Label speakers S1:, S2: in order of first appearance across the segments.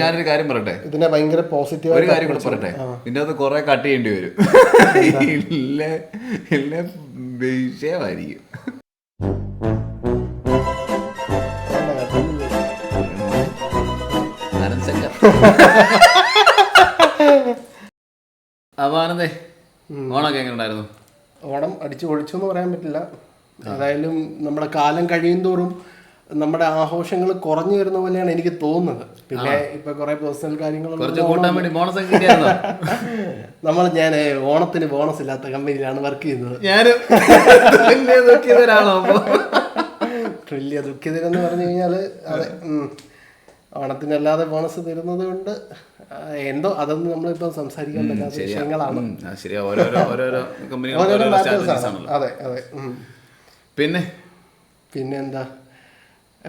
S1: ഞാനൊരു കാര്യം പറയട്ടെ?
S2: ഇതിനെ ഭയങ്കര പോസിറ്റീവ്
S1: ഒരു കാര്യം കൂടെ പറയട്ടെ? ഇതിന്റെ അത് കുറെ കട്ട് ചെയ്യേണ്ടി വരും. ഇല്ല ഇല്ല വിഷയമായിരിക്കും. അപാനന്ദേ ശങ്കർ. അപ്പൊ ആനന്ദേ ഓണൊക്കെ എങ്ങനെ ഉണ്ടായിരുന്നു?
S2: ഓണം അടിച്ചു പൊളിച്ചു എന്ന് പറയാൻ പറ്റില്ല. ഏതായാലും നമ്മുടെ കാലം കഴിയും തോറും നമ്മുടെ ആഘോഷങ്ങൾ കുറഞ്ഞു വരുന്ന പോലെയാണ് എനിക്ക് തോന്നുന്നത്. പിന്നെ ഇപ്പൊ കുറെ പേഴ്സണൽ കാര്യങ്ങൾ നമ്മൾ ഞാൻ ഓണത്തിന് ബോണസ് ഇല്ലാത്ത കമ്പനിയിലാണ് വർക്ക് ചെയ്യുന്നത്.
S1: വലിയ
S2: ദുഃഖിതരെന്ന് പറഞ്ഞു കഴിഞ്ഞാൽ അതെ. ഓണത്തിനല്ലാതെ ബോണസ് തരുന്നത് കൊണ്ട് എന്തോ അതൊന്നും നമ്മളിപ്പോ സംസാരിക്കാൻ പറ്റാത്ത വിഷയങ്ങളാണ്. അതെ അതെ
S1: പിന്നെ?
S2: പിന്നെ എന്താ? ഇപ്പൊ
S1: ആ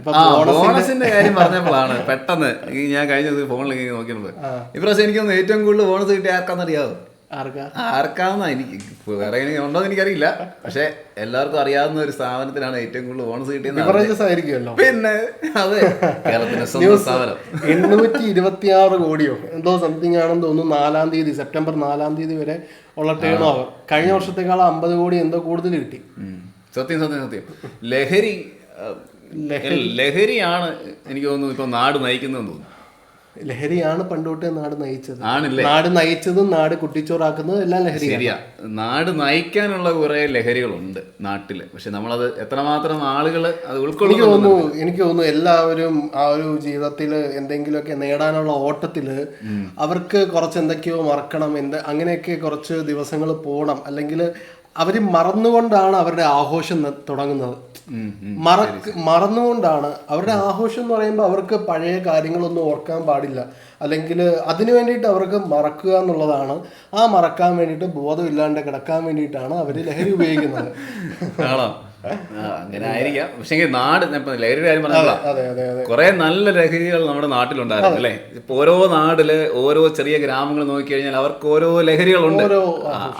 S1: ബോണസിന്റെ കാര്യം പറഞ്ഞപ്പോഴാണ് പെട്ടെന്ന് ഞാൻ കഴിഞ്ഞ ദിവസം ഫോണിൽ ഇങ്ങനെ നോക്കിയത് ഇപ്രാവശ്യം എനിക്കൊന്ന് ഏറ്റവും കൂടുതൽ ബോണസ് കിട്ടിയ ആർക്കാന്നറിയാവോ
S2: ആർക്കാ?
S1: ആർക്കാന്ന എനിക്ക് വേറെ ഇനി ഉണ്ടോ എന്ന് എനിക്കറിയില്ല. പക്ഷെ എല്ലാവർക്കും അറിയാവുന്ന ഒരു സ്ഥാപനത്തിനാണ് ഏറ്റവും കൂടുതൽ ബോണസ്
S2: കിട്ടിയത്
S1: പിന്നെ അതെ കേരളത്തിന്റെ സ്വന്തം സ്ഥാപനം.
S2: എണ്ണൂറ്റി ഇരുപത്തി ആറ് കോടിയോ? എന്തോ സംതിങ് ആണെന്ന് തോന്നുന്നു നാലാം തീയതി സെപ്റ്റംബർ നാലാം തീയതി വരെ ഉള്ള ടേൺ ഓവർ കഴിഞ്ഞ വർഷത്തേക്കാൾ അമ്പത് കോടി എന്തോ കൂടുതൽ കിട്ടി.
S1: സത്യം സത്യം സത്യം. ലഹരി ലഹരിയാണ് എനിക്ക് തോന്നുന്നു ഇപ്പൊ നാട് നയിക്കുന്നതെന്ന് തോന്നുന്നു.
S2: ലഹരിയാണ് പണ്ടോട്ടേ നാട് നയിച്ചത്.
S1: ആണല്ലേ?
S2: നാട് നയിച്ചതും നാട് കുട്ടിച്ചോറാക്കുന്നതും എല്ലാം ലഹരിയാണ്.
S1: ശരിയാ. നാട് നയിക്കാനുള്ള കുറെ ലഹരികളുണ്ട് നാട്ടിൽ. പക്ഷെ നമ്മളത് എത്രമാത്രം ആളുകൾ അത്
S2: എനിക്ക്
S1: ഉൾക്കൊള്ളുന്നു
S2: തോന്നുന്നു എനിക്ക് തോന്നുന്നു എല്ലാവരും ആ ഒരു ജീവിതത്തിൽ എന്തെങ്കിലുമൊക്കെ നേടാനുള്ള ഓട്ടത്തിൽ അവർക്ക് കുറച്ച് എന്തൊക്കെയോ മറക്കണം എന്ത് അങ്ങനെയൊക്കെ കുറച്ച് ദിവസങ്ങൾ പോകണം അല്ലെങ്കിൽ അവർ മറന്നുകൊണ്ടാണ് അവരുടെ ആഘോഷം തുടങ്ങുന്നത്. മറക്ക് മറന്നുകൊണ്ടാണ്. അവരുടെ ആഘോഷം എന്ന് പറയുമ്പോൾ അവർക്ക് പഴയ കാര്യങ്ങളൊന്നും ഓർക്കാൻ പാടില്ല. അല്ലെങ്കിൽ അതിനു വേണ്ടിയിട്ട് അവർക്ക് മറക്കുക എന്നുള്ളതാണ്. ആ മറക്കാൻ വേണ്ടിയിട്ട് ബോധമില്ലാണ്ട് കിടക്കാൻ വേണ്ടിയിട്ടാണ് അവർ ലഹരി ഉപയോഗിക്കുന്നത്.
S1: അങ്ങനെ ആയിരിക്കാം. പക്ഷേ നാട് ലഹരിയുടെ കാര്യം
S2: പറഞ്ഞാൽ
S1: കുറെ നല്ല ലഹരികൾ നമ്മുടെ നാട്ടിലുണ്ടായിരുന്നു അല്ലേ? ഇപ്പൊ ഓരോ നാട്ടിൽ ഓരോ ചെറിയ ഗ്രാമങ്ങൾ നോക്കിക്കഴിഞ്ഞാൽ അവർക്ക് ഓരോ ലഹരികളുണ്ട്.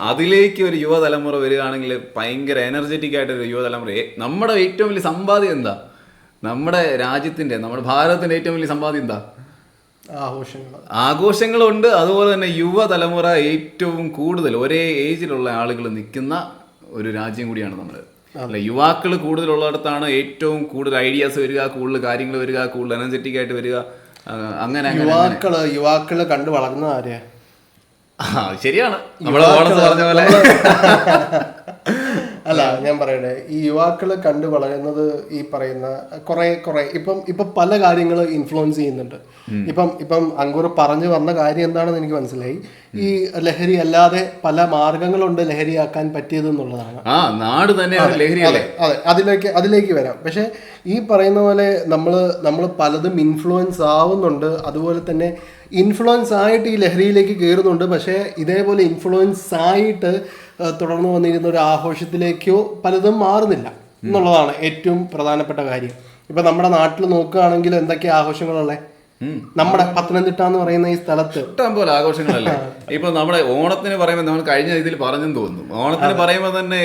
S1: അതിലേക്ക് ഒരു യുവതലമുറ വരികയാണെങ്കിൽ ഭയങ്കര എനർജറ്റിക് ആയിട്ട് ഒരു യുവതലമുറ നമ്മുടെ ഏറ്റവും വലിയ സമ്പാദ്യം എന്താ? നമ്മുടെ രാജ്യത്തിന്റെ നമ്മുടെ ഭാരതത്തിന്റെ ഏറ്റവും വലിയ സമ്പാദ്യം എന്താ?
S2: ആഘോഷങ്ങൾ
S1: ആഘോഷങ്ങളുണ്ട്. അതുപോലെ തന്നെ യുവതലമുറ ഏറ്റവും കൂടുതൽ ഒരേ ഏജിലുള്ള ആളുകൾ നിൽക്കുന്ന ഒരു രാജ്യം കൂടിയാണ് നമ്മൾ അല്ല യുവാക്കൾ കൂടുതലുള്ളിടത്താണ് ഏറ്റവും കൂടുതൽ ഐഡിയാസ് വരിക കൂടുതൽ കാര്യങ്ങൾ വരിക കൂടുതൽ എനർജറ്റിക് ആയിട്ട് വരിക. അങ്ങനെ
S2: യുവാക്കൾ യുവാക്കൾ കണ്ടു വളർന്ന ആരെയാ?
S1: ആ ശരിയാണ്. നമ്മളെ പറഞ്ഞ പോലെ.
S2: അല്ല ഞാൻ പറയട്ടെ. ഈ യുവാക്കൾ കണ്ടു വളരുന്നത് ഈ പറയുന്ന കുറെ കുറെ ഇപ്പം ഇപ്പൊ പല കാര്യങ്ങൾ ഇൻഫ്ലുവൻസ് ചെയ്യുന്നുണ്ട്. ഇപ്പം ഇപ്പം അങ്കൂർ പറഞ്ഞു വന്ന കാര്യം എന്താണെന്ന് എനിക്ക് മനസ്സിലായി. ഈ ലഹരി അല്ലാതെ പല മാർഗങ്ങളുണ്ട് ലഹരിയാക്കാൻ പറ്റിയത് എന്നുള്ളതാണ്.
S1: നാട് തന്നെ
S2: അതെ അതിലേക്ക് അതിലേക്ക് വരാം. പക്ഷെ ഈ പറയുന്ന പോലെ നമ്മൾ നമ്മൾ പലതും ഇൻഫ്ലുവൻസ് ആവുന്നുണ്ട്. അതുപോലെ തന്നെ ഇൻഫ്ലുവൻസ് ആയിട്ട് ഈ ലഹരിയിലേക്ക് കയറുന്നുണ്ട് പക്ഷേ ഇതേപോലെ ഇൻഫ്ലുവൻസ് ആയിട്ട് തുടർന്ന് വന്നിരുന്ന ഒരു ആഘോഷത്തിലേക്കോ പലതും മാറുന്നില്ല എന്നുള്ളതാണ് ഏറ്റവും പ്രധാനപ്പെട്ട കാര്യം. ഇപ്പൊ നമ്മുടെ നാട്ടിൽ നോക്കുകയാണെങ്കിൽ എന്തൊക്കെ ആഘോഷങ്ങളുള്ളേ? നമ്മുടെ പത്തനംതിട്ട എന്ന് പറയുന്ന ഈ സ്ഥലത്ത്.
S1: ഇഷ്ടം പോലെ ആഘോഷങ്ങളല്ലേ? ഇപ്പൊ നമ്മുടെ ഓണത്തിന് പറയുമ്പോൾ നമ്മൾ കഴിഞ്ഞ ഇതിൽ പറഞ്ഞെന്ന് തോന്നുന്നു. ഓണത്തിന് പറയുമ്പോൾ തന്നെ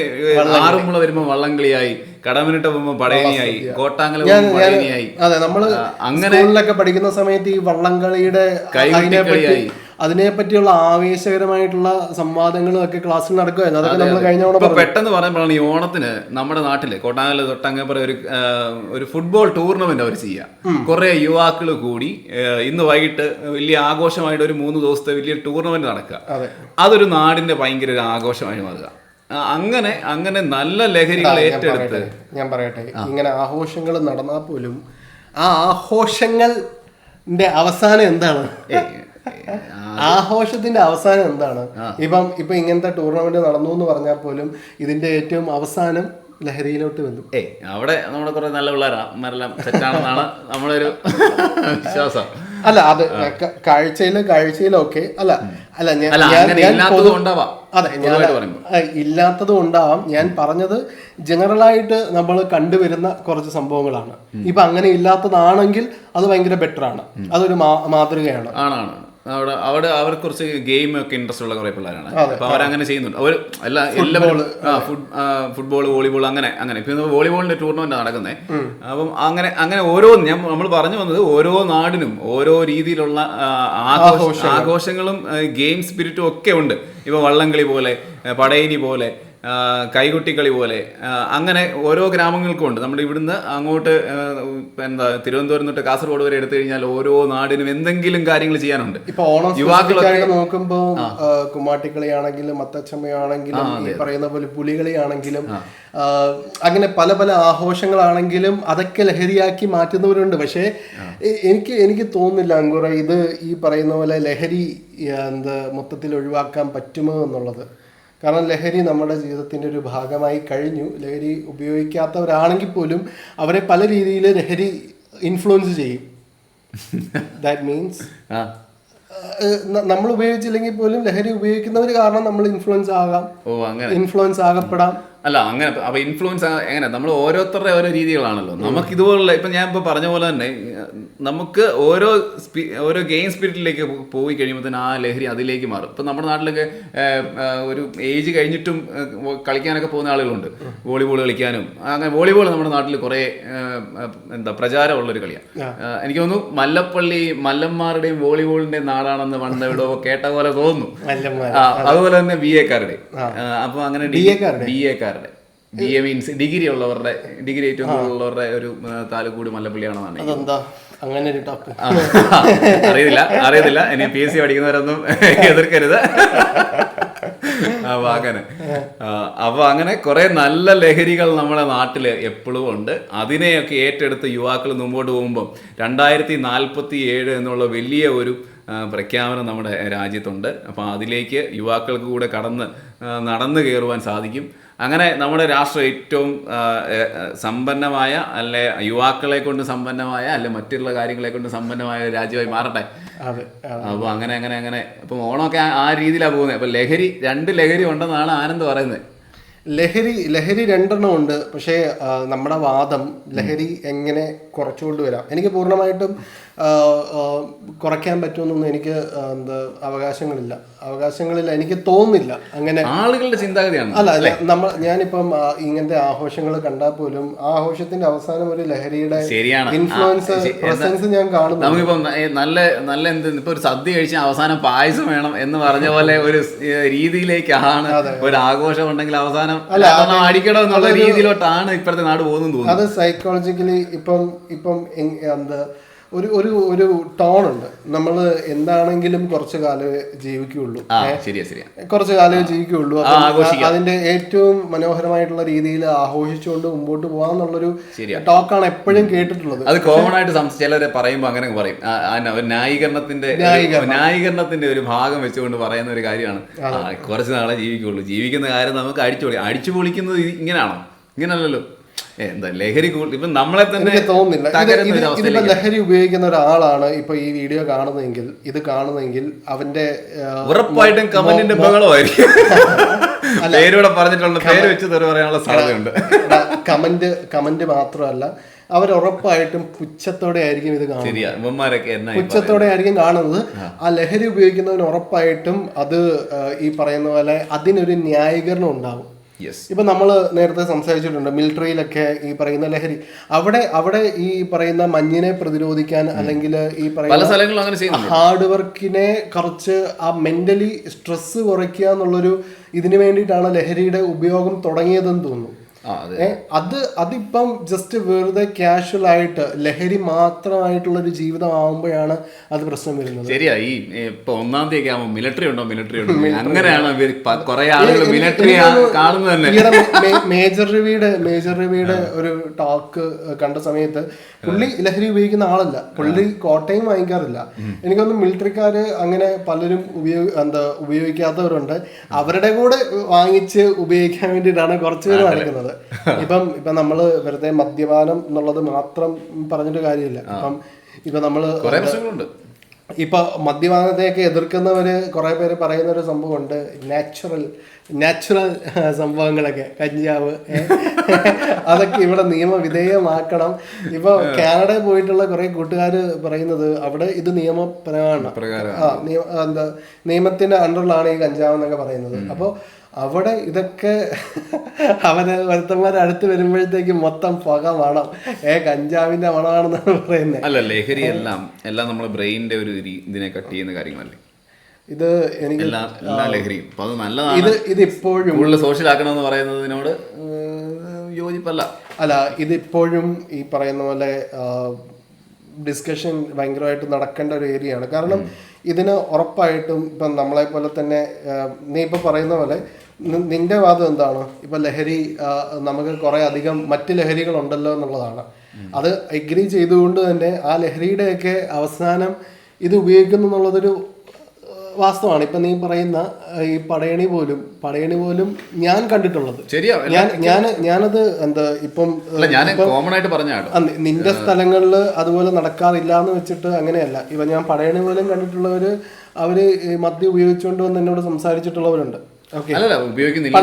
S1: ആറുമുള വരുമ്പോ വരുമ്പോൾ വള്ളംകളിയായി കടമനിട്ട പോകുമ്പോൾ പടയണിയായി കോട്ടാങ്കല പടയണിയായി.
S2: അതെ
S1: നമ്മൾ അങ്ങനെ
S2: പഠിക്കുന്ന സമയത്ത് ഈ വള്ളംകളിയുടെ അതിനെപ്പറ്റി
S1: കൈകൊട്ടിക്കളിയായി.
S2: അതിനെ പറ്റിയുള്ള ആവേശകരമായിട്ടുള്ള സംവാദങ്ങളും ഒക്കെ ക്ലാസ്സിൽ നടക്കുമായിരുന്നു അതൊക്കെ നമ്മൾ കഴിഞ്ഞ
S1: ഓണം പെട്ടെന്ന് പറയുമ്പോഴാണ് ഈ ഓണത്തിന് നമ്മുടെ നാട്ടിൽ കോട്ടാങ്ങൽ തൊട്ടങ്ങപ്പുറ ഒരു ഒരു ഫുട്ബോൾ ടൂർണമെന്റ് അവർ ചെയ്യുക കുറെ യുവാക്കൾ കൂടി ഇന്ന് വൈകിട്ട് വലിയ ആഘോഷമായിട്ട് ഒരു മൂന്ന് ദിവസത്തെ വലിയ ടൂർണമെന്റ് നടക്കുക. അതൊരു നാടിന്റെ ഭയങ്കര ഒരു ആഘോഷമായി മാറുക. അങ്ങനെ അങ്ങനെ നല്ല ലഹരികൾ ഏറ്റെടുത്ത്
S2: ഞാൻ പറയട്ടെ. ഇങ്ങനെ ആഘോഷങ്ങൾ നടന്നാൽ പോലും ആ ആഘോഷങ്ങളുടെ അവസാനം എന്താണ്? ആഘോഷത്തിന്റെ അവസാനം എന്താണ്? ഇപ്പം ഇപ്പൊ ഇങ്ങനത്തെ ടൂർണമെന്റ് നടന്നു എന്ന് പറഞ്ഞാൽ പോലും ഇതിന്റെ ഏറ്റവും അവസാനം ലഹരിയിലോട്ട് വന്നു
S1: ഏ അവിടെ നമ്മുടെ കുറെ നല്ല പിള്ളേരാണെല്ലാം സെറ്റാണെന്നാണ് ഒരു വിശ്വാസം.
S2: അല്ല അത് കാഴ്ചയിൽ കാഴ്ചയിലൊക്കെ കാഴ്ചയിലും അല്ല അല്ല ഞാൻ അതെ ഞാൻ ഇല്ലാത്തതും ഉണ്ടാവാം. ഞാൻ പറഞ്ഞത് ജനറലായിട്ട് നമ്മൾ കണ്ടുവരുന്ന കുറച്ച് സംഭവങ്ങളാണ്. ഇപ്പൊ അങ്ങനെ ഇല്ലാത്തതാണെങ്കിൽ അത് ഭയങ്കര ബെറ്റർ ആണ് അതൊരു മാതൃകയാണ്.
S1: ആണാണ് അവിടെ അവിടെ അവർ കുറച്ച് ഗെയിം ഒക്കെ ഇൻട്രസ്റ്റ് ഉള്ള കുറെ പിള്ളേരാണ്. അപ്പൊ അവരങ്ങനെ ചെയ്യുന്നുണ്ട്. അവർ എല്ലാ എല്ലാവരും ഫുട്ബോൾ വോളിബോൾ അങ്ങനെ അങ്ങനെ. ഇപ്പൊ വോളിബോളിന്റെ ടൂർണമെന്റ് നടക്കുന്നത് അപ്പം അങ്ങനെ അങ്ങനെ ഓരോ ഞാൻ നമ്മൾ പറഞ്ഞു വന്നത് ഓരോ നാടിനും ഓരോ രീതിയിലുള്ള ആഘോഷ ആഘോഷങ്ങളും ഗെയിം സ്പിരിറ്റും ഒക്കെ ഉണ്ട്. ഇപ്പൊ വള്ളംകളി പോലെ പടയണി പോലെ കൈകൊട്ടിക്കളി പോലെ. അങ്ങനെ ഓരോ ഗ്രാമങ്ങൾക്കും ഉണ്ട്. നമ്മുടെ ഇവിടുന്ന് അങ്ങോട്ട് എന്താ തിരുവനന്തപുരം തൊട്ട് കാസർഗോഡ് വരെ എടുത്തു കഴിഞ്ഞാൽ ഓരോ നാടിനും എന്തെങ്കിലും കാര്യങ്ങൾ ചെയ്യാനുണ്ട്.
S2: ഇപ്പൊ ഓണം
S1: യുവാക്കളൊക്കെ-
S2: നോക്കുമ്പോൾ കുമ്മാട്ടിക്കളിയാണെങ്കിലും മത്തച്ചമ്മയാണെങ്കിലും പറയുന്ന പോലെ പുലികളിയാണെങ്കിലും അങ്ങനെ പല പല ആഘോഷങ്ങളാണെങ്കിലും അതൊക്കെ ലഹരിയാക്കി മാറ്റുന്നവരുണ്ട്. പക്ഷേ എനിക്ക് എനിക്ക് തോന്നുന്നില്ല അങ്കുറ ഇത് ഈ പറയുന്ന പോലെ ലഹരി എന്താ മൊത്തത്തിൽ ഒഴിവാക്കാൻ പറ്റുമോ എന്നുള്ളത്. കാരണം ലഹരി നമ്മുടെ ജീവിതത്തിന്റെ ഒരു ഭാഗമായി കഴിഞ്ഞു. ലഹരി ഉപയോഗിക്കാത്തവരാണെങ്കിൽ പോലും അവരെ പല രീതിയിൽ ലഹരി ഇൻഫ്ലുവൻസ് ചെയ്യും. ദാറ്റ് മീൻസ് നമ്മൾ ഉപയോഗിച്ചില്ലെങ്കിൽ പോലും ലഹരി ഉപയോഗിക്കുന്നവർ കാരണം നമ്മൾ ഇൻഫ്ലുവൻസ് ആകാം. ഇൻഫ്ലുവൻസ് ആകപ്പെടാം.
S1: അല്ല അങ്ങനെ അപ്പൊ ഇൻഫ്ലുവൻസ് എങ്ങനെ? നമ്മൾ ഓരോരുത്തരുടെ ഓരോ രീതികളാണല്ലോ. നമുക്ക് ഇതുപോലുള്ള ഇപ്പൊ ഞാൻ ഇപ്പൊ പറഞ്ഞ പോലെ തന്നെ നമുക്ക് ഓരോ ഓരോ ഗെയിം സ്പിരിറ്റിലേക്ക് പോയി കഴിയുമ്പോൾ തന്നെ ആ ലഹരി അതിലേക്ക് മാറും. ഇപ്പൊ നമ്മുടെ നാട്ടിലൊക്കെ ഒരു ഏജ് കഴിഞ്ഞിട്ടും കളിക്കാനൊക്കെ പോകുന്ന ആളുകളുണ്ട്. വോളിബോൾ കളിക്കാനും അങ്ങനെ വോളിബോൾ നമ്മുടെ നാട്ടിൽ കുറെ എന്താ പ്രചാരമുള്ള ഒരു കളിയാണ് എനിക്ക് തോന്നുന്നു മല്ലപ്പള്ളി മല്ലന്മാരുടെയും വോളിബോളിന്റെയും നാടാണെന്ന് പണ്ട് എവിടെയോ കേട്ട പോലെ തോന്നുന്നു. അതുപോലെ തന്നെ ബി എക്കാരുടെ അപ്പൊ അങ്ങനെ ബി
S2: എക്കാരുടെ?
S1: എക്കാരുടെ ബി എ മീൻസ് ഡിഗ്രി ഉള്ളവരുടെ ഡിഗ്രി ഏറ്റവും കൂടുതലുള്ളവരുടെ ഒരു താലൂക്കൂട് മല്ലപ്പള്ളിയാണെന്നാണ്
S2: അതെന്താ? അങ്ങനെ ഒരു ടോപ്പ്
S1: അറിയില്ല അറിയത്തില്ല ഇനി പി എസ് സി പഠിക്കുന്നവരൊന്നും എതിർക്കരുത്. അപ്പൊ അങ്ങനെ അപ്പൊ അങ്ങനെ കുറെ നല്ല ലഹരികൾ നമ്മുടെ നാട്ടിൽ എപ്പോഴും ഉണ്ട്. അതിനെയൊക്കെ ഏറ്റെടുത്ത് യുവാക്കൾ മുമ്പോട്ട് പോകുമ്പോൾ രണ്ടായിരത്തി നാൽപ്പത്തി ഏഴ് എന്നുള്ള വലിയ ഒരു പ്രഖ്യാപനം നമ്മുടെ രാജ്യത്തുണ്ട്. അപ്പോൾ അതിലേക്ക് യുവാക്കൾക്ക് കൂടെ കടന്ന് നടന്നു കയറുവാൻ സാധിക്കും. അങ്ങനെ നമ്മുടെ രാഷ്ട്രം ഏറ്റവും സമ്പന്നമായ അല്ലെ യുവാക്കളെ കൊണ്ട് സമ്പന്നമായ അല്ലെ മറ്റുള്ള കാര്യങ്ങളെ കൊണ്ട് സമ്പന്നമായ രാജ്യമായി മാറട്ടെ? അപ്പോൾ അങ്ങനെ അങ്ങനെ അങ്ങനെ. അപ്പം ഓണമൊക്കെ ആ- രീതിയിലാണ് പോകുന്നത് അപ്പം ലഹരി രണ്ട് ലഹരി ഉണ്ടെന്നാണ് ആനന്ദ് പറയുന്നത്
S2: ലഹരി ലഹരി രണ്ടെണ്ണം ഉണ്ട്. പക്ഷേ നമ്മുടെ വാദം ലഹരി എങ്ങനെ കുറച്ചുകൊണ്ട് വരാം? എനിക്ക് പൂർണമായിട്ടും കുറയ്ക്കാൻ പറ്റുമെന്നൊന്നും എനിക്ക് എന്താ അവകാശങ്ങളില്ല. അവകാശങ്ങളില്ല എനിക്ക് തോന്നുന്നില്ല. അങ്ങനെ
S1: ആളുകളുടെ ചിന്താഗതിയാണ്.
S2: അല്ല അല്ല നമ്മൾ ഞാനിപ്പം ഇങ്ങനത്തെ ആഘോഷങ്ങൾ കണ്ടാൽ പോലും ആഘോഷത്തിന്റെ അവസാനം ഒരു ലഹരിയുടെ ഇൻഫ്ലുവൻസ് പ്രസൻസ് ഞാൻ കാണുന്നു
S1: നമുക്കിപ്പം നല്ല നല്ല എന്ത് ഇപ്പൊ ഒരു സദ്യ കഴിച്ച അവസാനം പായസം വേണം എന്ന് പറഞ്ഞ പോലെ ഒരു രീതിയിലേക്കാണ് ഒരു ആഘോഷം ഉണ്ടെങ്കിൽ അവസാനം അല്ല അടിക്കണം എന്നുള്ള രീതിയിലോട്ടാണ് ഇപ്പോഴത്തെ നാട് പോകുന്നത്
S2: അത് സൈക്കോളജിക്കലി ഇപ്പം ഇപ്പം എന്താ ഒരു ഒരു ഒരു ടോൺ ഉണ്ട്. നമ്മൾ എന്താണെങ്കിലും കുറച്ചു കാലമേ ജീവിക്കുള്ളൂ കുറച്ചു കാലമേ ജീവിക്കുള്ളൂ അപ്പം അതിന്റെ ഏറ്റവും മനോഹരമായിട്ടുള്ള രീതിയിൽ ആഘോഷിച്ചുകൊണ്ട് മുമ്പോട്ട് പോകാന്നുള്ളൊരു. ടോക്കാണ് എപ്പോഴും കേട്ടിട്ടുള്ളത്.
S1: അത് കോമൺ ആയിട്ട് ചിലരെ പറയുമ്പോൾ അങ്ങനെ പറയും. ന്യായീകരണത്തിന്റെ ന്യായീകരണത്തിന്റെ ഒരു ഭാഗം വെച്ചുകൊണ്ട് പറയുന്ന ഒരു കാര്യമാണ്. കുറച്ചു നാളെ ജീവിക്കുള്ളൂ ജീവിക്കുന്ന കാര്യം നമുക്ക് അടിച്ചു പൊളി അടിച്ചു പൊളിക്കുന്നത് ഇങ്ങനെയാണോ ഇങ്ങനല്ലല്ലോ. ഏ, എന്താ ലഹരി ഇപ്പൊ നമ്മളെ തന്നെ
S2: തോന്നില്ല തോന്നുന്നില്ല. ഇതിപ്പോ ലഹരി ഉപയോഗിക്കുന്ന ഒരാളാണ് ഇപ്പൊ ഈ വീഡിയോ കാണുന്നതെങ്കിൽ ഇത് കാണുന്നെങ്കിൽ അവന്റെ
S1: ഉറപ്പായിട്ടും കമന്റിന്റെ ബഹളമായിരിക്കും. പേരൂടെ പറഞ്ഞിട്ടുള്ള പേര് വെച്ച് തെറി പറയാനുള്ള സാധ്യതയുണ്ട്.
S2: കമന്റ് കമന്റ് മാത്രമല്ല അവർ ഉറപ്പായിട്ടും പുച്ഛത്തോടെ ആയിരിക്കും ഇത് കാണുന്നത്. പുച്ഛത്തോടെ ആയിരിക്കും കാണുന്നത്. ആ. ലഹരി ഉപയോഗിക്കുന്നവന് ഉറപ്പായിട്ടും അത് ഈ പറയുന്ന പോലെ അതിനൊരു ന്യായീകരണം ഉണ്ടാവും. ഇപ്പൊ നമ്മൾ നേരത്തെ സംസാരിച്ചിട്ടുണ്ട് മിലിറ്ററിയിലൊക്കെ ഈ പറയുന്ന ലഹരി. അവിടെ അവിടെ ഈ പറയുന്ന മഞ്ഞിനെ പ്രതിരോധിക്കാൻ അല്ലെങ്കിൽ ഈ പറയുന്ന ഹാർഡ് വർക്കിനെ കുറച്ച് ആ മെന്റലി സ്ട്രെസ് കുറയ്ക്കുക എന്നുള്ളൊരു ഇതിനു വേണ്ടിയിട്ടാണ് ലഹരിയുടെ ഉപയോഗം തുടങ്ങിയതെന്ന് തോന്നുന്നു.
S1: അതെ.
S2: അതിപ്പം ജസ്റ്റ് വെറുതെ കാഷ്വൽ ആയിട്ട് ലഹരി മാത്രമായിട്ടുള്ള ഒരു ജീവിതം ആവുമ്പോഴാണ് അത് പ്രശ്നം വരുന്നത്.
S1: ശരിയാ ഈ ഇപ്പൊ ഒന്നാം തീയതി ആകുമ്പോൾ മിലിറ്ററി ഉണ്ടോ? മിലിറ്ററി ഉണ്ടോ? അങ്ങനെയാണ് കുറെ ആളുകൾ മിലിറ്ററി കാണുന്നത് തന്നെ.
S2: മേജർ രവിയുടെ മേജർ രവിയുടെ ഒരു ടോക്ക് കണ്ട സമയത്ത് പുള്ളി ലഹരി ഉപയോഗിക്കുന്ന ആളല്ല. പുള്ളി കോട്ടയം വാങ്ങിക്കാറില്ല. എനിക്കൊന്നും മിലിറ്ററിക്കാര് അങ്ങനെ പലരും ഉപയോഗ എന്താ ഉപയോഗിക്കാത്തവരുണ്ട്. അവരുടെ കൂടെ വാങ്ങിച്ച് ഉപയോഗിക്കാൻ വേണ്ടിയിട്ടാണ് കുറച്ച് പേര് ഇപ്പം ഇപ്പം നമ്മൾ വെറുതെ മദ്യപാനം എന്നുള്ളത് മാത്രം പറഞ്ഞിട്ട് കാര്യമില്ല. ഇപ്പം ഇപ്പൊ
S1: പ്രശ്നങ്ങളുണ്ട്.
S2: ഇപ്പൊ മദ്യപാനത്തെയൊക്കെ എതിർക്കുന്നവര് കുറെ പേര് പറയുന്ന ഒരു സംഭവമുണ്ട് നാച്ചുറൽ നാച്ചുറൽ സംഭവങ്ങളൊക്കെ. കഞ്ചാവ് അതൊക്കെ ഇവിടെ നിയമവിധേയമാക്കണം. ഇപ്പൊ കാനഡയിൽ പോയിട്ടുള്ള കുറെ കൂട്ടുകാർ പറയുന്നത് അവിടെ ഇത് നിയമപരമാണ് ആ എന്താ നിയമത്തിന്റെ അണ്ടറിലാണ് ഈ കഞ്ചാവ് എന്നൊക്കെ പറയുന്നത്. അപ്പോൾ അവിടെ ഇതൊക്കെ അവന് വരുത്തന്മാരെ അടുത്ത് വരുമ്പോഴത്തേക്ക് മൊത്തം പുക മണം. ഏ കഞ്ചാവിന്റെ മണമാണെന്നാണ് പറയുന്നത്
S1: അല്ല ലഹരി എല്ലാം എല്ലാം നമ്മൾ ബ്രെയിനിന്റെ ഒരു ഇതിനെ കട്ട് ചെയ്യുന്ന കാര്യങ്ങളല്ലേ?
S2: ഇത് എനിക്ക്
S1: എല്ലാ ലഹരിയും. അപ്പൊ അത് നല്ലതാണ്.
S2: ഇത് ഇത് ഇപ്പോഴും
S1: കൂടുതൽ സോഷ്യൽ ആക്കണമെന്ന് പറയുന്നതിനോട് യോജിപ്പല്ല.
S2: അല്ല ഇതിപ്പോഴും ഈ പറയുന്ന പോലെ ഡിസ്കഷൻ ഭയങ്കരമായിട്ട് നടക്കേണ്ട ഒരു ഏരിയയാണ് കാരണം ഇതിന് ഉറപ്പായിട്ടും ഇപ്പം നമ്മളെ പോലെ തന്നെ നീ ഇപ്പം പറയുന്ന പോലെ നിന്റെ വാദം എന്താണ്? ഇപ്പൊ ലഹരി നമുക്ക് കുറെ അധികം മറ്റ് ലഹരികളുണ്ടല്ലോ എന്നുള്ളതാണ്. അത് എഗ്രി ചെയ്തുകൊണ്ട് തന്നെ ആ ലഹരിയുടെയൊക്കെ അവസാനം ഇത് ഉപയോഗിക്കുന്നു എന്നുള്ളതൊരു വാസ്തവമാണ്. ഇപ്പൊ നീ പറയുന്ന ഈ പടയണി പോലും പടയണി പോലും ഞാൻ കണ്ടിട്ടുള്ളത്. ഞാൻ ഞാൻ ഞാനത് എന്താ ഇപ്പം
S1: കോമൺ ആയിട്ട് പറഞ്ഞ കേട്ടോ.
S2: ആ, നി- നിന്റെ സ്ഥലങ്ങളിൽ അതുപോലെ നടക്കാറില്ല എന്ന് വെച്ചിട്ട് അങ്ങനെയല്ല. ഇപ്പൊ ഞാൻ പടയണി പോലും കണ്ടിട്ടുള്ളവര് അവർ മദ്യം ഉപയോഗിച്ചുകൊണ്ട് വന്ന് എന്നോട് സംസാരിച്ചിട്ടുള്ളവരുണ്ട്.
S1: അല്ലല്ല ഉപയോഗിക്കുന്നില്ല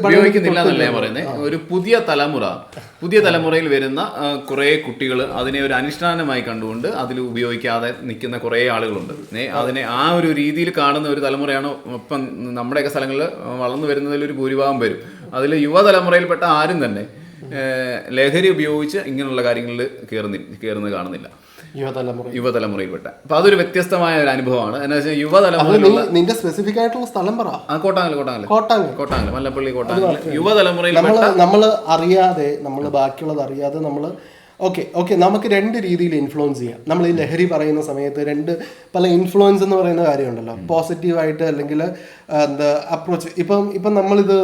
S1: ഉപയോഗിക്കുന്നില്ല എന്നല്ല ഞാൻ പറയുന്നത്. ഒരു പുതിയ തലമുറ പുതിയ തലമുറയിൽ വരുന്ന കുറെ കുട്ടികൾ അതിനെ ഒരു അനുഷ്ഠാനമായി കണ്ടുകൊണ്ട് അതിൽ ഉപയോഗിക്കാതെ നിൽക്കുന്ന കുറെ ആളുകളുണ്ട്. അതിനെ ആ ഒരു രീതിയിൽ കാണുന്ന ഒരു തലമുറയാണ് ഇപ്പം നമ്മുടെയൊക്കെ സ്ഥലങ്ങളിൽ വളർന്നു വരുന്നതിൽ ഒരു ഭൂരിഭാഗം വരും അതിൽ യുവതലമുറയിൽപ്പെട്ട ആരും തന്നെ ലഹരി ഉപയോഗിച്ച് ഇങ്ങനെയുള്ള കാര്യങ്ങളിൽ കയറുന്നി കയറുന്നത് കാണുന്നില്ല.
S2: യുവതലമുറ.
S1: യുവതലമുറയിൽപ്പെട്ട. അപ്പൊ അതൊരു വ്യത്യസ്തമായ ഒരു അനുഭവമാണ്. എന്താ വെച്ചാൽ യുവതലമുറയിലുള്ള
S2: നിന്റെ സ്പെസിഫിക് ആയിട്ടുള്ള സ്ഥലം പറ.
S1: ആ കോട്ടാങ്ങൽ കോട്ടാങ്ങൽ
S2: കോട്ടാങ്ങ്
S1: കോട്ടാങ്ങൽ മല്ലപ്പള്ളി കോട്ടാങ്ങൽ യുവതലമുറയിൽ
S2: നമ്മൾ നമ്മൾ അറിയാതെ നമ്മൾ ബാക്കിയുള്ളത് അറിയാതെ നമ്മൾ ഓക്കെ ഓക്കെ നമുക്ക് രണ്ട് രീതിയിൽ ഇൻഫ്ലുവൻസ് ചെയ്യാം. നമ്മൾ ഈ ലഹരി പറയുന്ന സമയത്ത് രണ്ട് പല ഇൻഫ്ലുവൻസ് എന്ന് പറയുന്ന കാര്യമുണ്ടല്ലോ. പോസിറ്റീവായിട്ട് അല്ലെങ്കിൽ എന്താ അപ്രോച്ച് ഇപ്പം ഇപ്പം നമ്മളിത്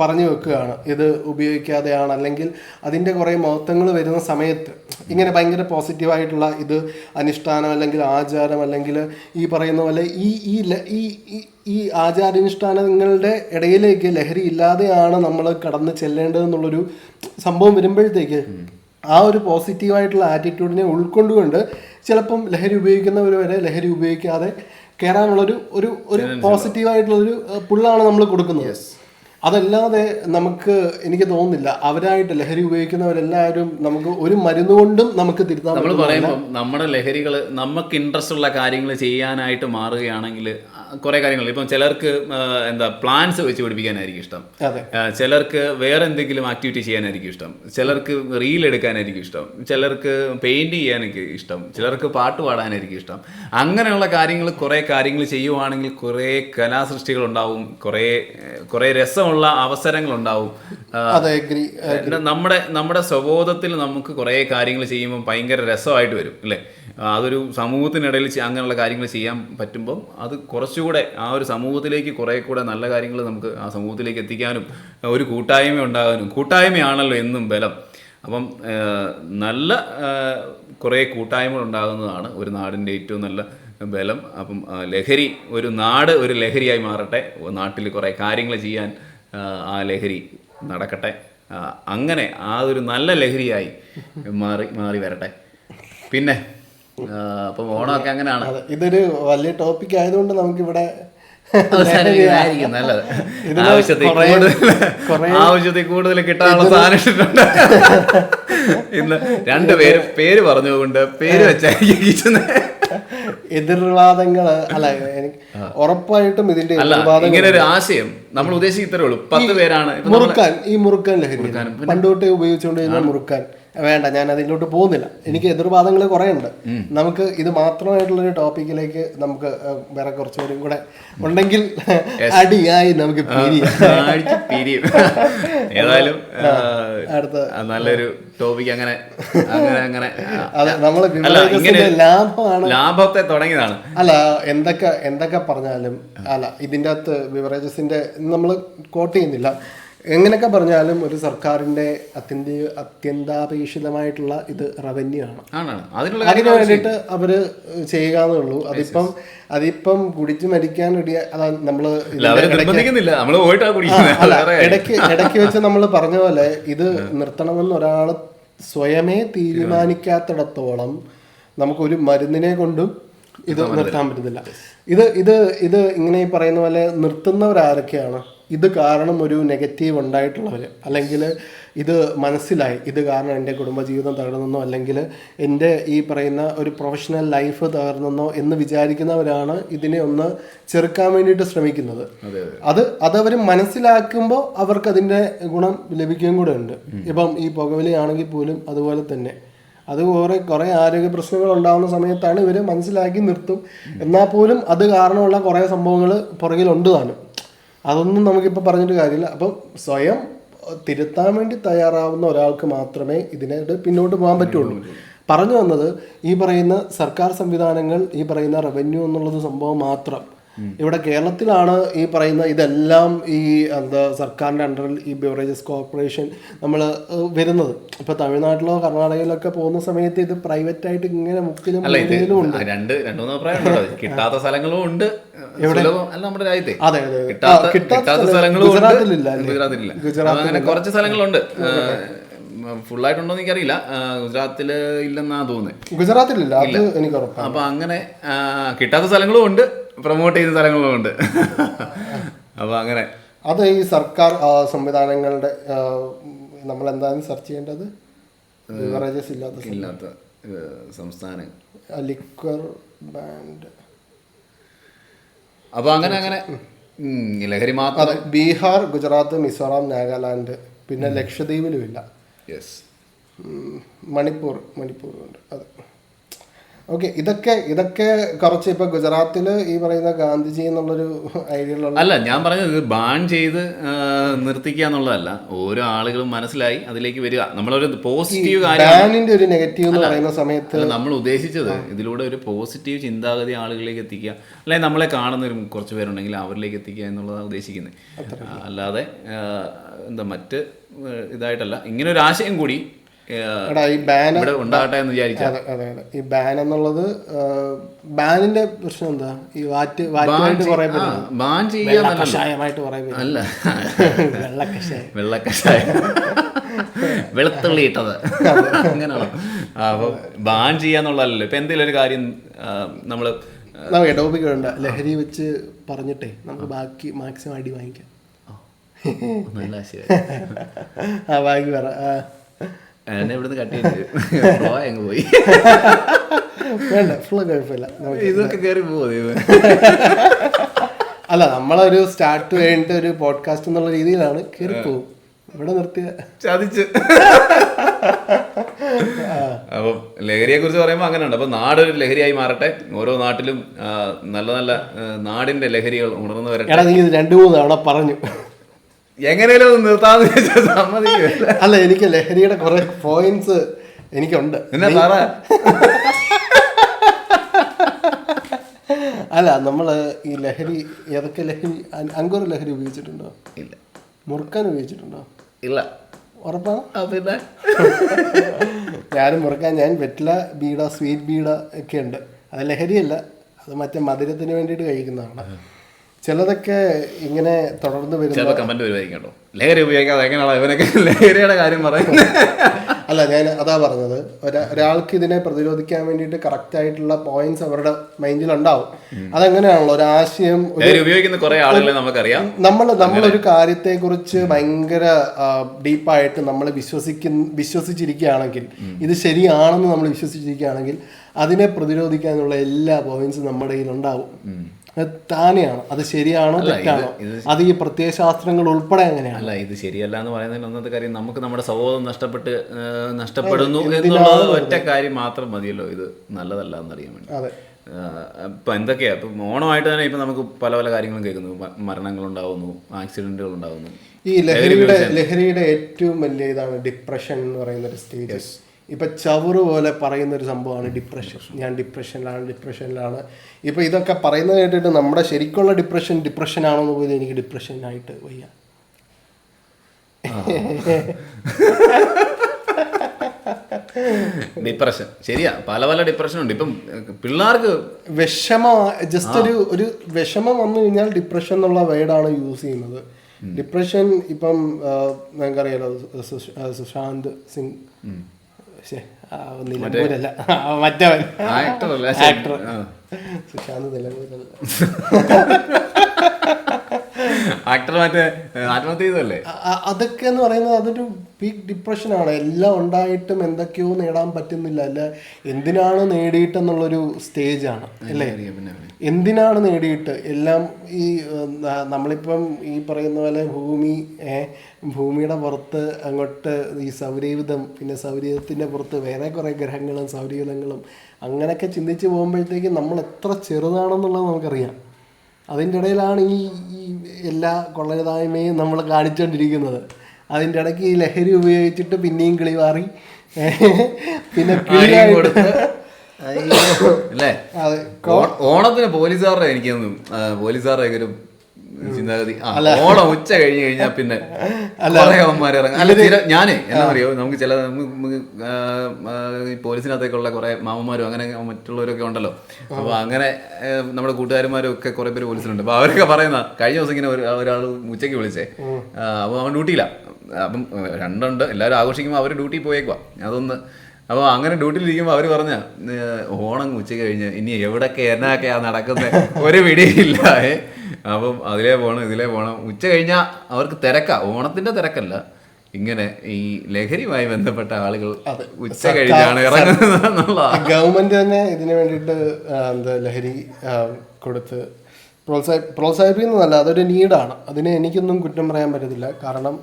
S2: പറഞ്ഞു വെക്കുകയാണ്. ഇത് ഉപയോഗിക്കാതെയാണ് അല്ലെങ്കിൽ അതിന്റെ കുറേ മഹത്വങ്ങൾ വരുന്ന സമയത്ത് ഇങ്ങനെ ഭയങ്കര പോസിറ്റീവായിട്ടുള്ള ഇത് അനുഷ്ഠാനം അല്ലെങ്കിൽ ആചാരം അല്ലെങ്കിൽ ഈ പറയുന്ന പോലെ ഈ ഈ ഈ- ഈ ആചാരാനുഷ്ഠാനങ്ങളുടെ ഇടയിലേക്ക് ലഹരി ഇല്ലാതെയാണ് നമ്മൾ കടന്ന് ചെല്ലേണ്ടതെന്നുള്ളൊരു സംഭവം വരുമ്പോഴത്തേക്ക് ആ ഒരു പോസിറ്റീവായിട്ടുള്ള ആറ്റിറ്റ്യൂഡിനെ ഉൾക്കൊണ്ടുകൊണ്ട് ചിലപ്പം ലഹരി ഉപയോഗിക്കുന്നവർ വരെ ലഹരി ഉപയോഗിക്കാതെ കയറാനുള്ളൊരു ഒരു ഒരു പോസിറ്റീവായിട്ടുള്ളൊരു പുള്ളാണ് നമ്മൾ കൊടുക്കുന്നത്. അതല്ലാതെ നമുക്ക് എനിക്ക് തോന്നുന്നില്ല അവരായിട്ട് ലഹരി ഉപയോഗിക്കുന്നവരെല്ലാവരും നമുക്ക് ഒരു മരുന്ന് കൊണ്ടും നമുക്ക് തിരുത്താൻ
S1: നമ്മൾ പറയുമ്പോൾ നമ്മുടെ ലഹരികൾ നമുക്ക് ഇൻട്രസ്റ്റ് ഉള്ള കാര്യങ്ങൾ ചെയ്യാനായിട്ട് മാറുകയാണെങ്കിൽ കുറെ കാര്യങ്ങൾ ഇപ്പം ചിലർക്ക് എന്താ പ്ലാൻസ് വെച്ച് പിടിപ്പിക്കാനായിരിക്കും ഇഷ്ടം. ചിലർക്ക് വേറെ എന്തെങ്കിലും ആക്ടിവിറ്റി ചെയ്യാനായിരിക്കും ഇഷ്ടം. ചിലർക്ക് റീൽ എടുക്കാനായിരിക്കും ഇഷ്ടം. ചിലർക്ക് പെയിന്റ് ചെയ്യാനൊക്കെ ഇഷ്ടം. ചിലർക്ക് പാട്ട് പാടാനായിരിക്കും ഇഷ്ടം. അങ്ങനെയുള്ള കാര്യങ്ങൾ കുറേ കാര്യങ്ങൾ ചെയ്യുവാണെങ്കിൽ കുറേ കലാസൃഷ്ടികൾ ഉണ്ടാവും കുറേ കുറേ രസമുള്ള അവസരങ്ങൾ ഉണ്ടാവും നമ്മുടെ നമ്മുടെ സ്വബോധത്തിൽ നമുക്ക് കുറേ കാര്യങ്ങൾ ചെയ്യുമ്പോൾ ഭയങ്കര രസമായിട്ട് വരും അല്ലേ? അതൊരു സമൂഹത്തിനിടയിൽ അങ്ങനെയുള്ള കാര്യങ്ങൾ ചെയ്യാൻ പറ്റുമ്പം അത് കുറച്ചുകൂടെ ആ ഒരു സമൂഹത്തിലേക്ക് കുറേ കൂടെ നല്ല കാര്യങ്ങൾ നമുക്ക് ആ സമൂഹത്തിലേക്ക് എത്തിക്കാനും ഒരു കൂട്ടായ്മ ഉണ്ടാകാനും കൂട്ടായ്മയാണല്ലോ എന്നും ബലം. അപ്പം നല്ല കുറേ കൂട്ടായ്മകൾ ഉണ്ടാകുന്നതാണ് ഒരു നാടിന്റെ ഏറ്റവും നല്ല ബലം. അപ്പം ലഹരി ഒരു നാട് ഒരു ലഹരിയായി മാറട്ടെ. നാട്ടിൽ കുറേ കാര്യങ്ങൾ ചെയ്യാൻ ആ, ലഹരി നടക്കട്ടെ. അങ്ങനെ ആ ഒരു നല്ല ലഹരിയായി മാറി മാറി വരട്ടെ. പിന്നെ അപ്പം ഓണമൊക്കെ അങ്ങനെയാണ്.
S2: ഇതൊരു വലിയ ടോപ്പിക് ആയതുകൊണ്ട് നമുക്കിവിടെ
S1: ഇവിടെ നല്ലത്.
S2: ഇതിൽ
S1: ആവശ്യത്തിൽ കൂടുതൽ കിട്ടാനുള്ള സാധനം ഇട്ടിട്ടുണ്ട്. ഇന്ന് രണ്ടുപേര് പേര് പറഞ്ഞുകൊണ്ട് പേര് വെച്ചായിരിക്കും കീച്ചുന്നത്.
S2: എതിർവാദങ്ങൾ അല്ല എനിക്ക് ഉറപ്പായിട്ടും ഇതിന്റെ
S1: ഇങ്ങനെ ഒരു ആശയം നമ്മൾ ഉദ്ദേശിക്കുന്നേ ഉള്ളൂ. പത്ത് പേരാണ്.
S2: മുറുക്കാൻ ഈ മുറുക്കാൻ ലഹരി. പണ്ട് ഉപയോഗിച്ചുകൊണ്ടിരുന്ന മുറുക്കാൻ. വേണ്ട ഞാൻ അതിലോട്ട് പോകുന്നില്ല. എനിക്ക് എതിർവാദങ്ങൾ കുറേ ഉണ്ട് നമുക്ക് ഇത് മാത്രമായിട്ടുള്ള ഒരു ടോപ്പിക്കിലേക്ക് നമുക്ക് വേറെ കുറച്ചുപേരും കൂടെ ഉണ്ടെങ്കിൽ അടിയായി നമുക്ക്
S1: ഏതായാലും
S2: അടുത്ത.
S1: നല്ലൊരു ടോപ്പിക് അങ്ങനെ അങ്ങനെ അങ്ങനെ
S2: അതെ നമ്മൾ ലാഭമാണ്.
S1: ലാഭത്തെ തുടങ്ങിയതാണ്.
S2: അല്ല എന്തൊക്കെ എന്തൊക്കെ പറഞ്ഞാലും അല്ല ഇതിന്റെ അകത്ത് ബിവറേജസിന്റെ നമ്മൾ കോട്ട് ചെയ്യുന്നില്ല. എങ്ങനെയൊക്കെ പറഞ്ഞാലും ഒരു സർക്കാരിന്റെ അത്യന്ത അത്യന്താപേക്ഷിതമായിട്ടുള്ള ഇത് റവന്യൂ ആണ് അതിന് വേണ്ടിയിട്ട് അവർ ചെയ്യുക എന്നേ ഉള്ളൂ അതിപ്പം അതിപ്പം കുടിച്ചു മരിക്കാൻ റെഡി
S1: നമ്മൾ
S2: ഇടയ്ക്ക് ഇടയ്ക്ക് വെച്ച് നമ്മൾ പറഞ്ഞ പോലെ ഇത് നിർത്തണമെന്ന് ഒരാൾ സ്വയമേ തീരുമാനിക്കാത്തിടത്തോളം നമുക്കൊരു മരുന്നിനെ കൊണ്ടും ഇത് നിർത്താൻ പറ്റുന്നില്ല ഇത് ഇത് ഇത് ഇങ്ങനെ പറയുന്ന പോലെ നിർത്തുന്നവരാരൊക്കെയാണ്? ഇത് കാരണം ഒരു നെഗറ്റീവ് ഉണ്ടായിട്ടുള്ളവർ അല്ലെങ്കിൽ ഇത് മനസ്സിലായി ഇത് കാരണം എന്റെ കുടുംബജീവിതം തകർന്നെന്നോ അല്ലെങ്കിൽ എന്റെ ഈ പറയുന്ന ഒരു പ്രൊഫഷണൽ ലൈഫ് തകർന്നെന്നോ എന്ന് വിചാരിക്കുന്നവരാണ് ഇതിനെ ഒന്ന് ചെറുക്കാൻ വേണ്ടിയിട്ട് ശ്രമിക്കുന്നത്.
S1: അതെ അതെ.
S2: അത് അതവർ മനസ്സിലാക്കുമ്പോൾ അവർക്ക് അതിന്റെ ഗുണം ലഭിക്കുകയും കൂടെ ഉണ്ട്. ഇപ്പം ഈ പുകവലിയാണെങ്കിൽ പോലും അതുപോലെ തന്നെ. അത് കുറെ കുറേ ആരോഗ്യ പ്രശ്നങ്ങൾ ഉണ്ടാകുന്ന സമയത്താണ് ഇവർ മനസ്സിലാക്കി നിർത്തും. എന്നാൽ പോലും അത് കാരണമുള്ള കുറേ സംഭവങ്ങൾ പുറകിലുണ്ട് താനും. അതൊന്നും നമുക്കിപ്പോൾ പറഞ്ഞിട്ട് കാര്യമില്ല. അപ്പം സ്വയം തിരുത്താൻ വേണ്ടി തയ്യാറാവുന്ന ഒരാൾക്ക് മാത്രമേ ഇതിനായിട്ട് പിന്നോട്ട് പോകാൻ പറ്റുള്ളൂ. പറഞ്ഞു വന്നത് ഈ പറയുന്ന സർക്കാർ സംവിധാനങ്ങൾ ഈ പറയുന്ന റവന്യൂ എന്നുള്ളത് സംഭവം മാത്രം. ഇവിടെ കേരളത്തിലാണ് ഈ പറയുന്ന ഇതെല്ലാം ഈ എന്താ സർക്കാരിന്റെ അണ്ടറിൽ ഈ ബിവറേജസ് കോർപ്പറേഷൻ നമ്മൾ വരുന്നത്. ഇപ്പോൾ തമിഴ്നാട്ടിലോ കർണാടകയിലോ ഒക്കെ പോകുന്ന സമയത്ത് ഇത് പ്രൈവറ്റ് ആയിട്ട് ഇങ്ങനെ മുക്കിലും ഉണ്ട്.
S1: രണ്ട് രണ്ട് മൂന്ന് അഭിപ്രായം ഉണ്ടല്ലോ. കിട്ടാത്ത സ്ഥലങ്ങളും ഉണ്ട്. നമ്മുടെ രാജ്യത്തെ.
S2: അതെ അതെ.
S1: കിട്ടാത്ത സ്ഥലങ്ങളും
S2: ഗുജറാത്തിലില്ല.
S1: അങ്ങനെ കുറച്ച് സ്ഥലങ്ങളുണ്ട്. ഫുള്ളായിട്ടുണ്ടോ എന്ന് എനിക്കറിയില്ല. ഗുജറാത്തിൽ ഇല്ലെന്നാ തോന്നുന്നത്
S2: ഗുജറാത്തിലില്ല
S1: അപ്പൊ അങ്ങനെ കിട്ടാത്ത സ്ഥലങ്ങളും ഉണ്ട്. പ്രൊമോട്ട് ചെയ്യുന്ന സ്ഥലങ്ങളുമുണ്ട് അപ്പോൾ അപ്പൊ അങ്ങനെ.
S2: അത് ഈ സർക്കാർ സംവിധാനങ്ങളുടെ നമ്മൾ എന്താണ് സെർച്ച് ചെയ്യേണ്ടത്? ബിവറേജസ് ഇല്ലാത്ത
S1: ഇല്ലാത്ത സംസ്ഥാനങ്ങൾ സംസ്ഥാനം.
S2: ലിക്വർ ബാൻഡ്
S1: അപ്പൊ അങ്ങനെ അങ്ങനെ. ലഹരി മാത്രം.
S2: ബീഹാർ ഗുജറാത്ത് മിസോറാം നാഗാലാൻഡ് പിന്നെ ലക്ഷദ്വീപിലും ഇല്ല
S1: യെസ്
S2: മണിപ്പൂർ മണിപ്പൂർ ഉണ്ട്. അതെ. ഓക്കെ ഇതൊക്കെ ഇതൊക്കെ കുറച്ച് ഇപ്പൊ ഗുജറാത്തിൽ ഈ പറയുന്ന ഗാന്ധിജി എന്നുള്ളൊരു ഐഡിയ
S1: അല്ല ഞാൻ പറഞ്ഞത് ഇത് ബാൻ ചെയ്ത് നിർത്തിക്കുക എന്നുള്ളതല്ല. ഓരോ ആളുകളും മനസ്സിലായി അതിലേക്ക് വരിക. നമ്മളൊരു പോസിറ്റീവ്
S2: ബാനിന്റെ ഒരു നെഗറ്റീവ് എന്ന് പറയുന്ന സമയത്ത്
S1: നമ്മൾ ഉദ്ദേശിച്ചത് ഇതിലൂടെ ഒരു പോസിറ്റീവ് ചിന്താഗതി ആളുകളിലേക്ക് എത്തിക്കുക. അല്ലെങ്കിൽ നമ്മളെ കാണുന്ന ഒരു കുറച്ച് പേരുണ്ടെങ്കിൽ അവരിലേക്ക് എത്തിക്കുക എന്നുള്ളതാണ് ഉദ്ദേശിക്കുന്നത്. അല്ലാതെ എന്താ മറ്റ് ഇതായിട്ടല്ല. ഇങ്ങനെ ഒരു ആശയം കൂടി
S2: ഈ ബാൻ
S1: ഉണ്ടാകട്ടെ എന്ന്
S2: അതെ അതെ അതെ. ഈ ബാൻ എന്നുള്ളത് ബാനിന്റെ പ്രശ്നം എന്താ? ഈ വാറ്റ് വാറ്റായിട്ട് കുറെ
S1: ബാൻ ചെയ്യുക
S2: കഷായമായിട്ട് കുറെ
S1: അല്ല.
S2: വെള്ളക്കഷായം.
S1: വെള്ളക്കഷായം. വെളുത്തുള്ളി ഇട്ടത് അങ്ങനെയാണോ? അപ്പൊ ബാൻ ചെയ്യാന്നുള്ളതല്ലോ ഇപ്പൊ എന്തെങ്കിലും ഒരു കാര്യം നമ്മൾ
S2: ടോപ്പിക് വേണ്ട ലഹരി വെച്ച് പറഞ്ഞിട്ടേ നമുക്ക് ബാക്കി മാക്സിമം അടി വാങ്ങിക്കാം.
S1: നല്ല ആശയം.
S2: ആ ബാക്കി പറ.
S1: എന്നെ ഇവിടുന്ന് കട്ട് ചെയ്ത് അങ്ങ് പോയി.
S2: വേണ്ട ഫുള്ള് കുഴപ്പമില്ല.
S1: ഇതൊക്കെ കയറി പോകും
S2: അല്ല നമ്മളൊരു സ്റ്റാർട്ട് കഴിഞ്ഞിട്ട് ഒരു പോഡ്കാസ്റ്റ് എന്നുള്ള രീതിയിലാണ് കയറി പോകും ഇവിടെ നിർത്തിയ
S1: ചതിച്ച്. അപ്പം ലഹരിയെ കുറിച്ച് പറയുമ്പോൾ അങ്ങനെയുണ്ട്. അപ്പൊ നാടൊരു ലഹരിയായി മാറട്ടെ. ഓരോ നാട്ടിലും നല്ല നല്ല നാടിന്റെ ലഹരികൾ ഉണർന്നു വരട്ടെ.
S2: രണ്ടു മൂന്ന് തവണ പറഞ്ഞു.
S1: എങ്ങനെയാലും ഒന്ന് നിർത്താന്ന് ചോദിച്ചാൽ സമ്മതിക്കില്ല
S2: അല്ല എനിക്ക് ലഹരിയുടെ കുറെ പോയിന്റ്സ് എനിക്കുണ്ട്.
S1: എന്നാ
S2: അല്ല നമ്മൾ ഈ ലഹരി ഏതൊക്കെ ലഹരി അങ്കൂർ ലഹരി ഉപയോഗിച്ചിട്ടുണ്ടോ?
S1: ഇല്ല.
S2: മുറുക്കാൻ ഉപയോഗിച്ചിട്ടുണ്ടോ?
S1: ഇല്ല.
S2: ഉറപ്പാണ്
S1: പിന്നെ?
S2: ഞാനും മുറുക്കാൻ ഞാൻ വെറ്റില ബീഡ സ്വീറ്റ് ബീഡ ഒക്കെ ഉണ്ട്. അത് ലഹരിയല്ല അത് മറ്റേ മധുരത്തിന് വേണ്ടിയിട്ട് കഴിക്കുന്നതാണ്. ചിലതൊക്കെ ഇങ്ങനെ തുടർന്ന് വരുന്ന
S1: ചിലപ്പോൾ കമന്റ് വരുമായിരിക്കും കേട്ടോ. ലഹരി ഉപയോഗിക്കാതെ എങ്ങനെയാണോ ഇവനൊക്കെ ലഹരിയുടെ കാര്യം പറയുന്നത്?
S2: അല്ല ഞാൻ അതാ പറഞ്ഞത്. ഒരാ- ഒരാൾക്ക് ഇതിനെ പ്രതിരോധിക്കാൻ വേണ്ടിയിട്ട് കറക്റ്റ് ആയിട്ടുള്ള പോയിന്റ്സ് അവരുടെ മൈൻഡിൽ ഉണ്ടാവും അതെങ്ങനെയാണല്ലോ? ഒരു ആശയം
S1: ഉപയോഗിക്കുന്ന കുറെ ആളുകളെ നമുക്കറിയാം.
S2: നമ്മൾ നമ്മളൊരു കാര്യത്തെ കുറിച്ച് ഭയങ്കര ഡീപ്പായിട്ട് നമ്മൾ വിശ്വസിക്കുന്ന വിശ്വസിച്ചിരിക്കുകയാണെങ്കിൽ ഇത് ശരിയാണെന്ന് നമ്മൾ വിശ്വസിച്ചിരിക്കുകയാണെങ്കിൽ അതിനെ പ്രതിരോധിക്കാനുള്ള എല്ലാ പോയിന്റ്സും നമ്മുടെ കയ്യിൽ ഉണ്ടാവും താനെയാണ്. അത് ശരിയാണോ തെറ്റാണോ? അത് ഈ പ്രത്യയശാസ്ത്രങ്ങൾ ഉൾപ്പെടെ അങ്ങനെയാണ്
S1: അല്ല ഇത് ശരിയല്ല എന്ന് പറയുന്നതിൽ ഒന്നത്തെ കാര്യം നമുക്ക് നമ്മുടെ സൗഹൃദം നഷ്ടപ്പെട്ട് നഷ്ടപ്പെടുന്നു എന്നുള്ളത് ഒറ്റ കാര്യം മാത്രം മതിയല്ലോ. ഇത് നല്ലതല്ല എന്നറിയാൻ വേണ്ടി.
S2: അതെ.
S1: ഇപ്പൊ എന്തൊക്കെയാ? ഇപ്പൊ ഓണമായിട്ട് തന്നെ ഇപ്പൊ നമുക്ക് പല പല കാര്യങ്ങളും കേൾക്കുന്നു. മരണങ്ങൾ ഉണ്ടാവുന്നു ആക്സിഡന്റുകൾ ഉണ്ടാവുന്നു
S2: ഈ ലഹരിയുടെ ലഹരിയുടെ ഏറ്റവും വലിയ ഇതാണ് ഡിപ്രഷൻ എന്ന് പറയുന്ന ഒരു സ്റ്റേജ് ഇപ്പൊ ചവറ് പോലെ പറയുന്ന ഒരു സംഭവമാണ് ഡിപ്രഷൻ ഞാൻ ഡിപ്രഷനിലാണ് ഡിപ്രഷനിലാണ് ഇപ്പം ഇതൊക്കെ പറയുന്നത് കേട്ടിട്ട് നമ്മുടെ ശരിക്കുള്ള ഡിപ്രഷൻ ഡിപ്രഷൻ ആണോ എന്ന് പോലും എനിക്ക് ഡിപ്രഷനായിട്ട് വയ്യ.
S1: ഡിപ്രഷൻ ശരിയാ. പല പല ഡിപ്രഷൻ ഉണ്ട്. ഇപ്പം പിള്ളേർക്ക്
S2: വിഷമ ജസ്റ്റ് ഒരു ഒരു വിഷമം വന്നു കഴിഞ്ഞാൽ ഡിപ്രഷൻ എന്നുള്ള വേർഡാണ് യൂസ് ചെയ്യുന്നത്. ഡിപ്രഷൻ ഇപ്പം നിങ്ങൾക്കറിയാലോ സുശാന്ത് സിംഗ്. നിലമ്പൂരല്ല മറ്റവൻ.
S1: ആക്ടർ.
S2: സുശാന്ത് നിലമ്പൂരല്ല
S1: ആക്ടർ മറ്റേ ആത്മഹത്യ ചെയ്തല്ലേ
S2: അ- അ- അതൊക്കെ എന്ന് പറയുന്നത് അതൊരു പീക്ക് ഡിപ്രഷനാണ് എല്ലാം ഉണ്ടായിട്ടും എന്തൊക്കെയോ നേടാൻ പറ്റുന്നില്ല. അല്ല എന്തിനാണ് നേടിയിട്ടെന്നുള്ളൊരു സ്റ്റേജാണ് അല്ലേ. എന്തിനാണ് നേടിയിട്ട്? എല്ലാം ഈ നമ്മളിപ്പം ഈ പറയുന്ന പോലെ ഭൂമി ഭൂമിയുടെ പുറത്ത് അങ്ങോട്ട് ഈ സൗരയുധം പിന്നെ സൗരയുധത്തിന്റെ പുറത്ത് വേറെ കുറേ ഗ്രഹങ്ങളും സൗരയുധങ്ങളും അങ്ങനെയൊക്കെ ചിന്തിച്ച് പോകുമ്പോഴത്തേക്കും നമ്മൾ എത്ര ചെറുതാണെന്നുള്ളത് നമുക്കറിയാം. അതിന്റെ ഇടയിലാണ് ഈ ഈ എല്ലാ കൊള്ളരുതായ്മയും നമ്മൾ കാണിച്ചുകൊണ്ടിരിക്കുന്നത് അതിന്റെ ഇടയ്ക്ക് ഈ ലഹരി ഉപയോഗിച്ചിട്ട് പിന്നെയും കിളി മാറി പിന്നെ
S1: അല്ലേ? ഓണത്തിന് പോലീസുകാരുടെ എനിക്കൊന്നും പോലീസുകാരുടെ ഒരു ചിന്താഗതി. ഓണം ഉച്ച കഴിഞ്ഞ് കഴിഞ്ഞാൽ പിന്നെ ഇറങ്ങും. അല്ല ചില ഞാനേ എന്നാ അറിയോ? നമുക്ക് ചില പോലീസിനകത്തേക്കുള്ള കുറെ മാമന്മാരും അങ്ങനെ മറ്റുള്ളവരൊക്കെ ഉണ്ടല്ലോ. അപ്പൊ അങ്ങനെ നമ്മുടെ കൂട്ടുകാരന്മാരും ഒക്കെ കുറെ പേര് പോലീസിലുണ്ട്. അപ്പൊ അവരൊക്കെ പറയുന്ന കഴിഞ്ഞ ദിവസം ഇങ്ങനെ ഒരു ഒരാൾ ഉച്ചയ്ക്ക് വിളിച്ചേ. അപ്പൊ അവൻ ഡ്യൂട്ടിയില്ല അപ്പം രണ്ടുണ്ട്. എല്ലാവരും ആഘോഷിക്കുമ്പോൾ അവർ ഡ്യൂട്ടി പോയേക്കുവാ. അതൊന്ന് അപ്പോൾ അങ്ങനെ ഡ്യൂട്ടിയിൽ ഇരിക്കുമ്പോൾ അവർ പറഞ്ഞ ഓണം ഉച്ച കഴിഞ്ഞ് ഇനി എവിടൊക്കെ എന്നാക്കെയാ നടക്കുന്നത് ഒരു പിടിയില്ല. അപ്പം അതിലേ പോകണം ഇതിലേ പോകണം ഉച്ച കഴിഞ്ഞാൽ അവർക്ക് തിരക്കാ. ഓണത്തിന്റെ തിരക്കല്ല. ഇങ്ങനെ ഈ ലഹരിയുമായി ബന്ധപ്പെട്ട ആളുകൾ ഉച്ച കഴിഞ്ഞാണ് ഇറങ്ങുന്നത്
S2: ഗവൺമെന്റ് തന്നെ ഇതിന് വേണ്ടിയിട്ട് എന്താ ലഹരി കൊടുത്ത് പ്രോത്സാഹി പ്രോത്സാഹിപ്പിക്കുന്നതല്ല അതൊരു നീഡാണ്. അതിനെ എനിക്കൊന്നും കുറ്റം പറയാൻ പറ്റത്തില്ല. കാരണം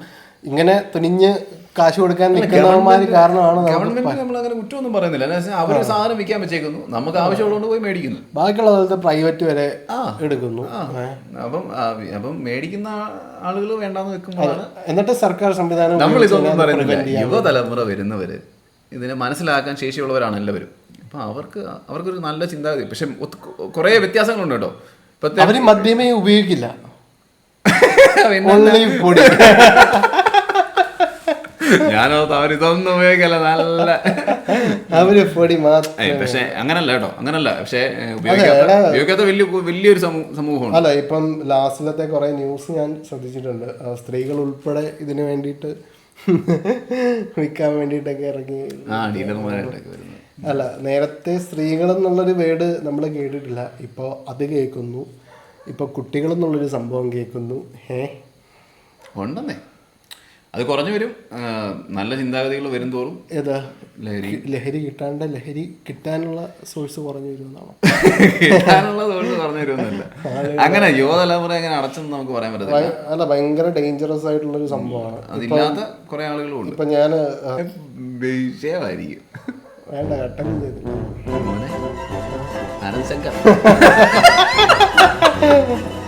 S2: ഇങ്ങനെ തുനിഞ്ഞ് കാശ് കൊടുക്കാൻ നിൽക്കുന്നവന്മാർ കാരണമാണ്
S1: ഗവൺമെന്റ് നമ്മൾ അങ്ങനെ കുറ്റമൊന്നും പറയുന്നില്ല. എന്ന് അവർ സാധനം വിൽക്കാൻ വെച്ചേക്കുന്നു. നമുക്ക് ആവശ്യമുള്ളതുകൊണ്ട് പോയി മേടിക്കുന്നു.
S2: ബാക്കിയുള്ള സ്ഥലത്ത് പ്രൈവറ്റ് വരെ എടുക്കുന്നു.
S1: അപ്പം അപ്പം മേടിക്കുന്ന ആളുകൾ വേണ്ടാന്ന് വെക്കുമ്പോഴാണ്
S2: എന്നിട്ട് സർക്കാർ സംവിധാനം
S1: നമ്മൾ ഇതൊന്നും പറയുന്നില്ല. യുവതലമുറ വരുന്നവര് ഇതിനെ മനസ്സിലാക്കാൻ ശേഷിയുള്ളവരാണ് എല്ലാവരും. അപ്പൊ അവർക്ക് അവർക്കൊരു നല്ല ചിന്താഗതി. പക്ഷെ കുറെ വ്യത്യാസങ്ങളുണ്ട് കേട്ടോ. ഇപ്പൊ
S2: അവർ മദ്യമേ ഉപയോഗിക്കില്ല.
S1: പിന്നെ
S2: ഓൺലി പൊടി
S1: അവർ ഇതൊന്നും ഉപയോഗിക്കല്ല നല്ല
S2: അവർ പൊടി മാത്രം.
S1: പക്ഷെ അങ്ങനല്ല കേട്ടോ അങ്ങനല്ല. പക്ഷെ ഉപയോഗിക്കാത്ത ഉപയോഗിക്കാത്ത വലിയ വലിയൊരു സമൂഹമാണ്.
S2: അല്ല ഇപ്പം ലാസ്റ്റിലത്തെ കുറെ ന്യൂസ് ഞാൻ ശ്രദ്ധിച്ചിട്ടുണ്ട്. സ്ത്രീകൾ ഉൾപ്പെടെ ഇതിനു വേണ്ടിയിട്ട് വിൽക്കാൻ വേണ്ടിയിട്ടൊക്കെ ഇറങ്ങി അല്ല നേരത്തെ സ്ത്രീകൾ എന്നുള്ളൊരു വേർഡ് നമ്മൾ കേട്ടിട്ടില്ല. ഇപ്പോൾ അത് കേൾക്കുന്നു. ഇപ്പോൾ കുട്ടികൾ എന്നുള്ളൊരു സംഭവം കേൾക്കുന്നു. ഏ
S1: ഉണ്ടെന്നേ. അത് കുറഞ്ഞു വരും. നല്ല ചിന്താഗതികൾ വരും തോറും
S2: ഏതാ?
S1: ലഹരി.
S2: ലഹരി കിട്ടാണ്ട് ലഹരി കിട്ടാനുള്ള സോഴ്സ് കുറഞ്ഞു വരുമെന്നാണോ?
S1: കിട്ടാനുള്ള സോഴ്സ് കുറഞ്ഞു വരുമെന്നല്ല. അങ്ങനെ യുവതലമുറ അങ്ങനെ അടച്ചെന്ന് നമുക്ക് പറയാൻ പറ്റത്തില്ല.
S2: ഭയ- അല്ല ഭയങ്കര ഡേഞ്ചറസ് ആയിട്ടുള്ള ഒരു സംഭവമാണ്.
S1: അതില്ലാത്ത കുറെ ആളുകളും
S2: ഇപ്പൊ ഞാൻ ഞാൻ
S1: വിഷയമായിരിക്കും.
S2: വേണ്ട കട്ടൻ ചെയ്തു
S1: അനന്തശങ്കർ